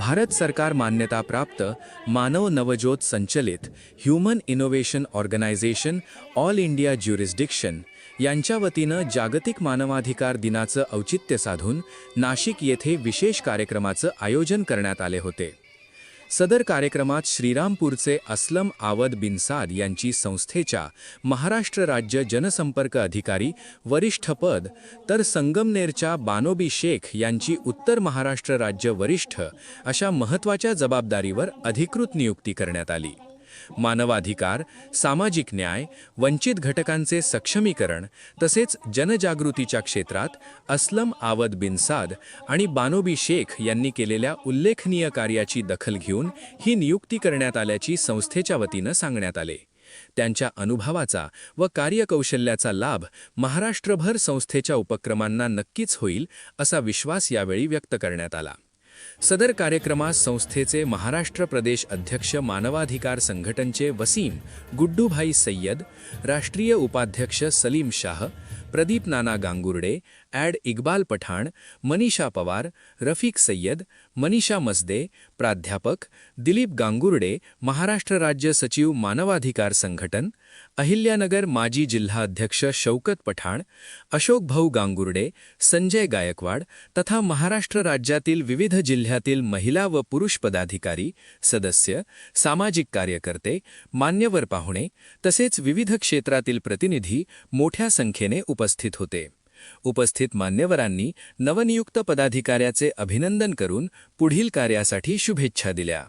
भारत सरकार मान्यताप्राप्त मानव नवज्योत संचलित human innovation organisation All India jurisdiction यांच्या वतीनं जागतिक मानवाधिकार दिनाचं औचित्य साधून नाशिक येथे विशेष कार्यक्रमाचं आयोजन करण्यात आले होते. सदर कार्यक्रमात श्रीरामपूरचे अस्लम आवद बिनसाद यांची संस्थेच्या महाराष्ट्र राज्य जनसंपर्क अधिकारी वरिष्ठ पद तर संगमनेरच्या बानोबी शेख यांची उत्तर महाराष्ट्र राज्य वरिष्ठ अशा महत्त्वाच्या जबाबदारीवर अधिकृत नियुक्ती करण्यात आली. मानवाधिकार सामाजिक न्याय वंचित घटकांचे सक्षमीकरण तसेच जनजागृतीच्या क्षेत्रात अस्लम आवद बिन साद आणि बानोबी शेख यांनी केलेल्या उल्लेखनीय कार्याची दखल घेऊन ही नियुक्ती करण्यात आल्याची संस्थेच्या वतीनं सांगण्यात आले. त्यांच्या अनुभवाचा व कार्यकौशल्याचा लाभ महाराष्ट्रभर संस्थेच्या उपक्रमांना नक्कीच होईल असा विश्वास यावेळी व्यक्त करण्यात आला. सदर कार्यक्रमात संस्थेचे महाराष्ट्र प्रदेश अध्यक्ष मानवाधिकार संघटनचे वसीम गुड्डूभाई सय्यद राष्ट्रीय उपाध्यक्ष सलीम शाह प्रदीप नाना गांगुर्डे ॲड इक्बाल पठाण मनीषा पवार रफिक सय्यद मनीषा मसदे प्राध्यापक दिलीप गांगुर्डे महाराष्ट्र राज्य सचिव मानवाधिकार संघटन अहिल्यानगर माजी जिल्हाध्यक्ष शौकत पठाण अशोक भाऊ गांगुर्डे संजय गायकवाड तथा महाराष्ट्र राज्यातील विविध जिल्ह्यातील महिला व पुरुष पदाधिकारी सदस्य सामाजिक कार्यकर्ते मान्यवर पाहुणे तसेच विविध क्षेत्रातील प्रतिनिधी मोठ्या संख्येने उपस्थित होते. उपस्थित मान्यवरांनी नवनियुक्त पदाधिकाऱ्याचे अभिनंदन करून पुढील कार्यासाठी शुभेच्छा दिल्या.